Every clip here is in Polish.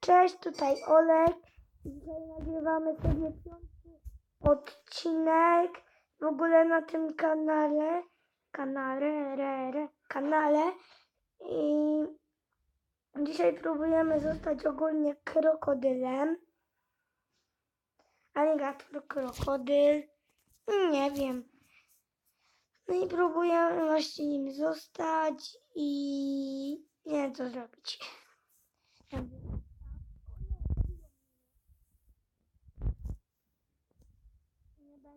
Cześć, tutaj Olek. Dzisiaj nagrywamy sobie piąty odcinek w ogóle na tym kanale. Kanale, re, re, kanale. I dzisiaj próbujemy zostać ogólnie krokodylem. Aligator, krokodyl. Nie wiem. No i próbujemy właśnie nim zostać i nie wiem co zrobić.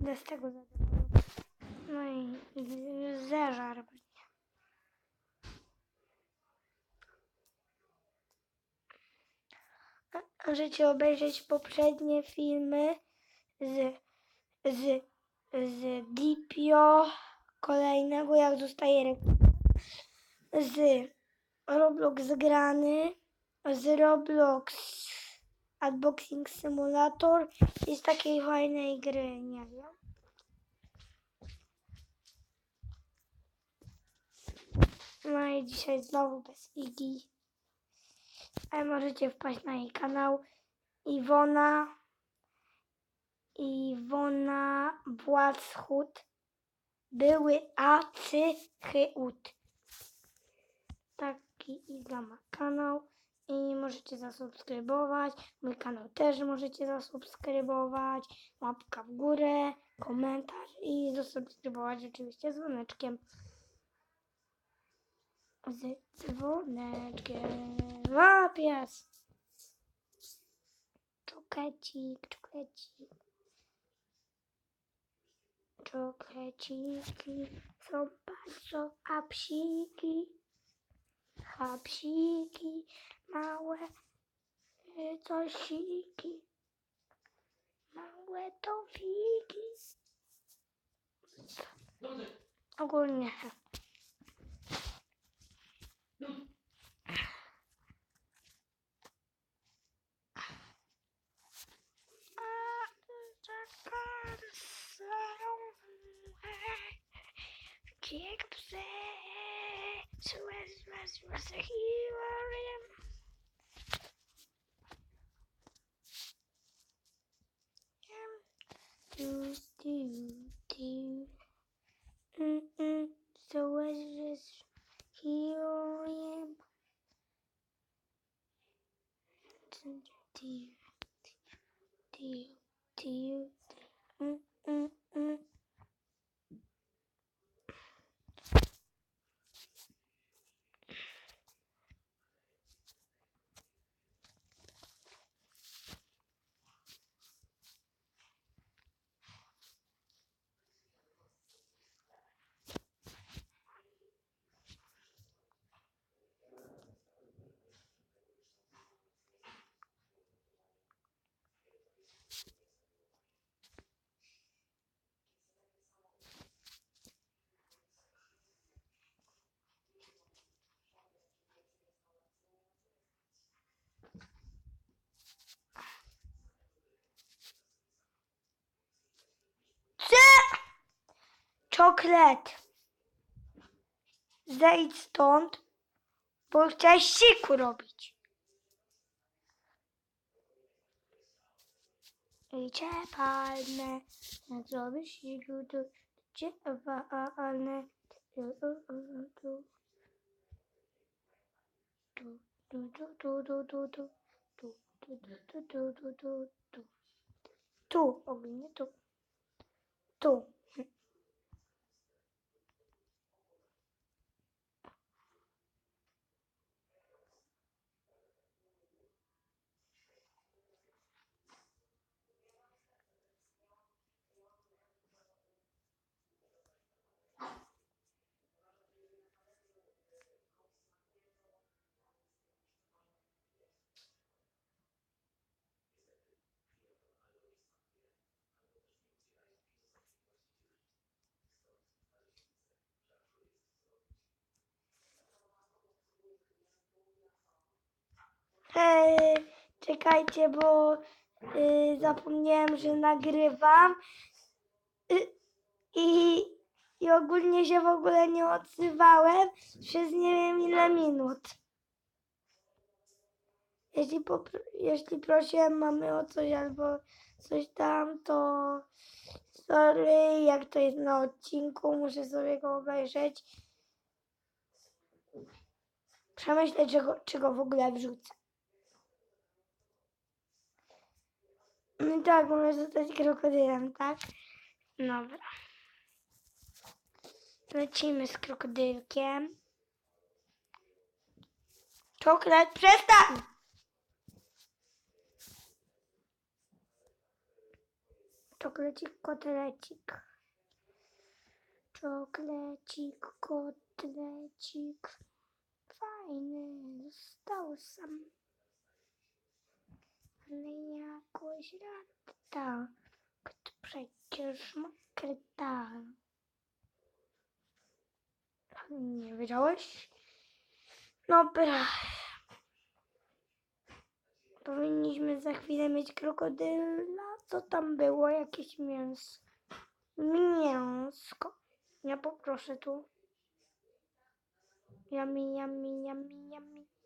Będę z tego. No i z- zeżar mnie. Możecie obejrzeć poprzednie filmy z, z, z Dipio, kolejnego jak dostaje reklamę, z Roblox grany, z Roblox Unboxing Simulator i z takiej fajnej gry, nie wiem. No i dzisiaj znowu bez Igi. Ale możecie wpaść na jej kanał Iwona Iwona Błaszchut były Acychyut. Taki Iga ma kanał i możecie zasubskrybować. Mój kanał też możecie zasubskrybować. Łapka w górę, komentarz i zasubskrybować oczywiście dzwoneczkiem. Z dzwoneczkiem. A, pies. Czoklecik. Czokleciki są bardzo apsiki. Hapsiki, małe tosiki, małe tofiki. Ogólnie. Kick, play, so as much as a hero. diyor diyor diyor diyor Czoklet. Zejdź stąd, bo chciałeś siku robić. I cię palnę, jak zrobisz siku, to cię walnę. Tu, tu, tu, tu, Hej, czekajcie, bo y, zapomniałem, że nagrywam y, i, i ogólnie się w ogóle nie odzywałem przez nie wiem ile minut. jeśli, jeśli prosiłem mamy o coś albo coś tam, to sorry, jak to jest na odcinku, muszę sobie go obejrzeć. Przemyśleć, czego, czego w ogóle wrzucę. No tak, możesz zostać krokodylem, tak? Dobra. Lecimy z krokodylkiem. Czoklet, przestań! Czoklecik, kotlecik. Czoklecik, kotlecik. Fajny, został sam. Ale lata. Kto przecież ma kryta. Nie wiedziałeś? Dobra. Powinniśmy za chwilę mieć krokodyla. Co tam było? Jakieś mięso. Mięsko. Ja poproszę tu. Yummy, yummy, yummy, yummy.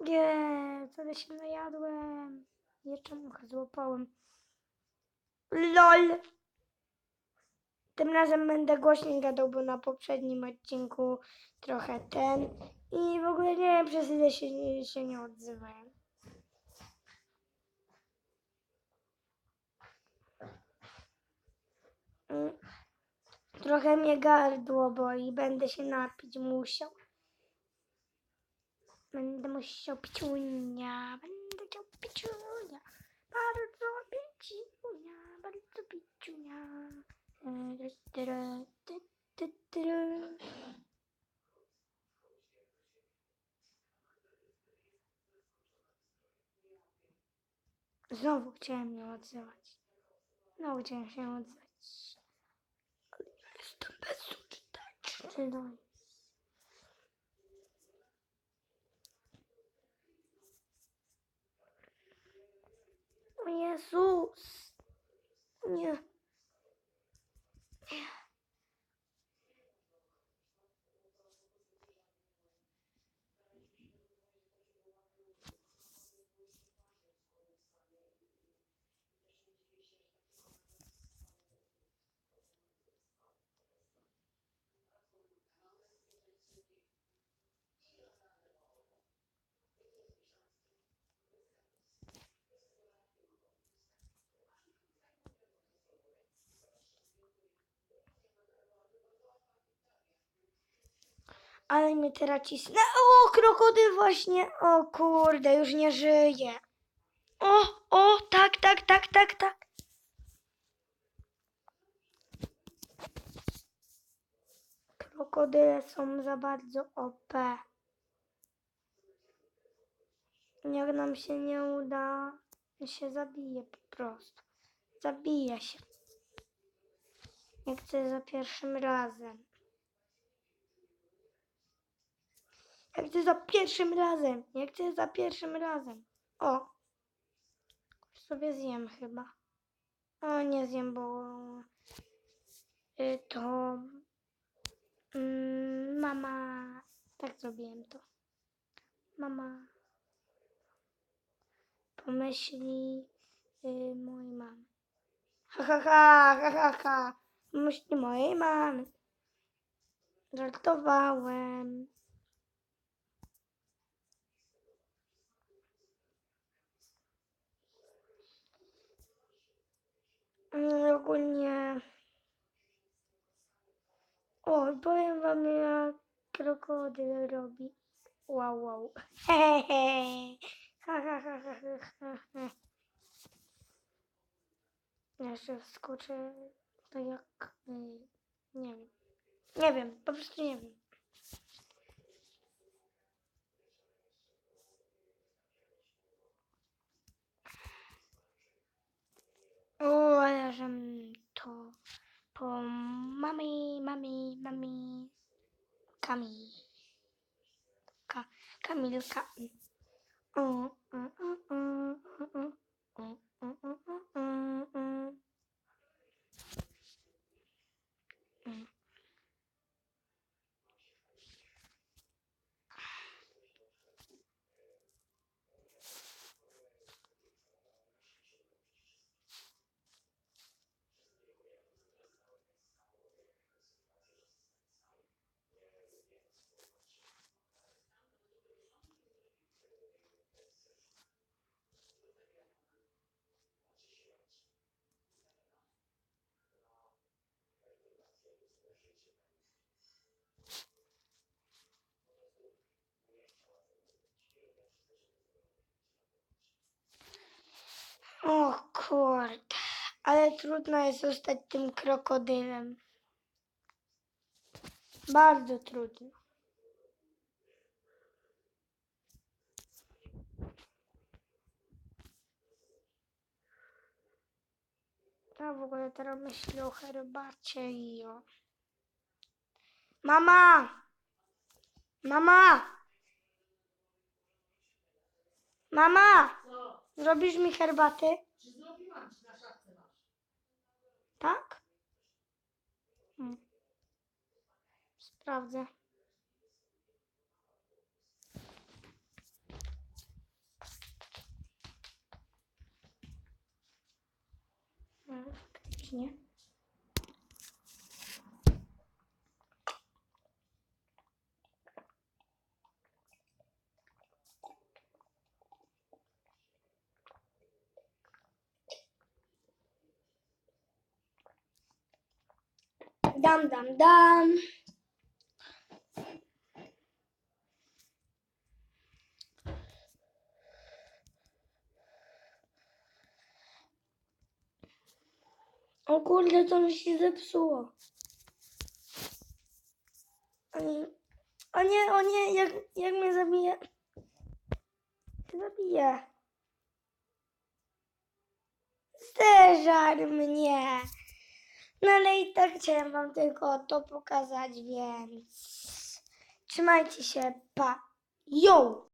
Nie, tyle się najadłem. Jeszcze muchę złapałem. LOL! Tym razem będę głośniej gadał, bo na poprzednim odcinku trochę ten. I w ogóle nie wiem, przez ile się, się nie odzywałem. Mm. Trochę mnie gardło boli, będę się napić musiał. Będę musiał pić unia, będę chciał pić unia. Bardzo pić unia, bardzo pić unia. Znowu chciałem ją odzywać. Znowu chciałem się odzywać. Ale ja jestem bezużyteczny. Jesús. Ale mnie teraz cisnę. O, krokodyl właśnie. O kurde, już nie żyje. O, o, tak, tak, tak, tak, tak. Krokodyle są za bardzo OP. Jak nam się nie uda, się zabije po prostu. Zabija się. Nie chcę za pierwszym razem. Jak chcę za pierwszym razem. Jak chcę za pierwszym razem. O. Sobie zjem chyba. O, nie zjem, bo y, to mm, mama. Tak zrobiłem to. Mama pomyśli y, mojej mamy. Ha, ha, ha, ha, ha, ha. Myśli mojej mamy. Żartowałem. Ogólnie. O, powiem wam jak krokodyl robi. Wow, wow. Hehehe. Ha, ha, ha, ha, ha, ha, Jeszcze wskoczę to jak. Nie wiem. Nie wiem, po prostu nie wiem. Mommy, mommy, mommy. Come here. Come, come here, look. Trudno jest zostać tym krokodylem. Bardzo trudno. Ja w ogóle teraz myślę o herbacie i o... Mama! Mama! Mama! Co? Zrobisz mi herbatę? Czy zrobiłam ci na szafce masz? Tak? Hmm. Sprawdzę. Hmm, faktycznie. Dam, dam, dam. O kurde, to mi się zepsuło. O nie, o nie, jak, jak mnie zabije. Zabije. Zeżar mnie. No ale i tak chciałem wam tylko to pokazać, więc trzymajcie się, pa. Yo!